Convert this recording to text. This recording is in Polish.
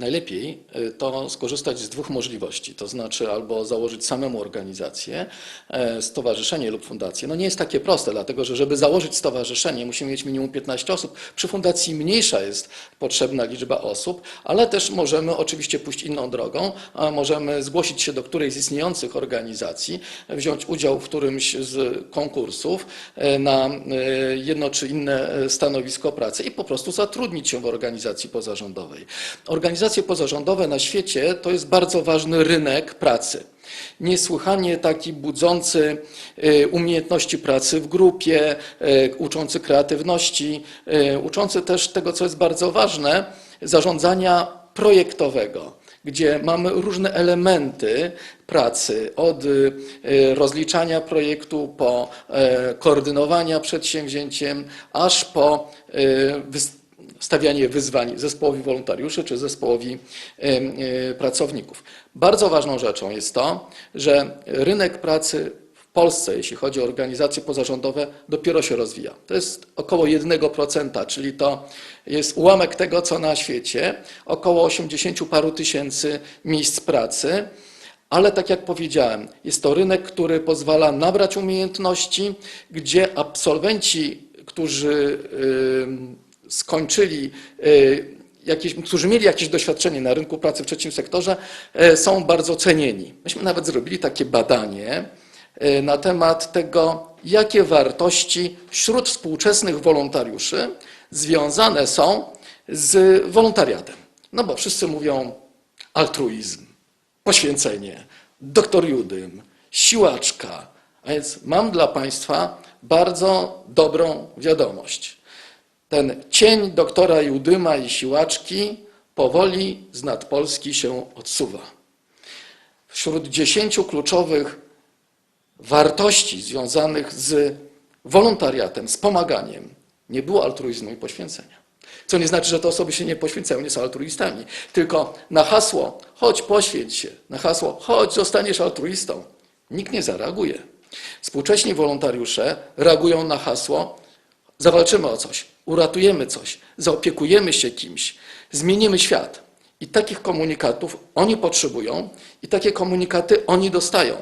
Najlepiej y, to skorzystać z dwóch możliwości, to znaczy albo założyć samemu organizację, e, stowarzyszenie lub fundację. No nie jest takie proste, dlatego że żeby założyć stowarzyszenie musimy mieć minimum 15 osób. Przy fundacji mniejsza jest potrzebna liczba osób, ale też możemy oczywiście pójść inną drogą, możemy zgłosić się do którejś z istniejących organizacji, wziąć udział w którymś z konkursów e, na e, jedno czy inne e, stanowisko pracy i po prostu zatrudnić się w organizacji pozarządowej. Organizacje pozarządowe na świecie to jest bardzo ważny rynek pracy. Niesłychanie taki budzący e, umiejętności pracy w grupie, e, uczący kreatywności, e, uczący też tego, co jest bardzo ważne, zarządzania projektowego, gdzie mamy różne elementy pracy, od rozliczania projektu, po e, koordynowania przedsięwzięciem, aż po stawianie wyzwań zespołowi wolontariuszy czy zespołowi e, pracowników. Bardzo ważną rzeczą jest to, że rynek pracy w Polsce, jeśli chodzi o organizacje pozarządowe, dopiero się rozwija. To jest około 1%, czyli to jest ułamek tego, co na świecie, około 80 paru tysięcy miejsc pracy. Ale tak jak powiedziałem, jest to rynek, który pozwala nabrać umiejętności, gdzie absolwenci, którzy skończyli y, jakieś, którzy mieli jakieś doświadczenie na rynku pracy w trzecim sektorze, y, są bardzo cenieni. Myśmy nawet zrobili takie badanie y, na temat tego, jakie wartości wśród współczesnych wolontariuszy związane są z wolontariatem. No bo wszyscy mówią altruizm, poświęcenie, doktor Judym, siłaczka. A więc mam dla Państwa bardzo dobrą wiadomość. Ten cień doktora Judyma i siłaczki powoli z nad Polski się odsuwa. Wśród dziesięciu kluczowych wartości związanych z wolontariatem, z pomaganiem, nie było altruizmu i poświęcenia. Co nie znaczy, że te osoby się nie poświęcają, nie są altruistami. Tylko na hasło chodź poświęć się, na hasło chodź zostaniesz altruistą, nikt nie zareaguje. Współcześni wolontariusze reagują na hasło zawalczymy o coś, uratujemy coś, zaopiekujemy się kimś, zmienimy świat. I takich komunikatów oni potrzebują i takie komunikaty oni dostają.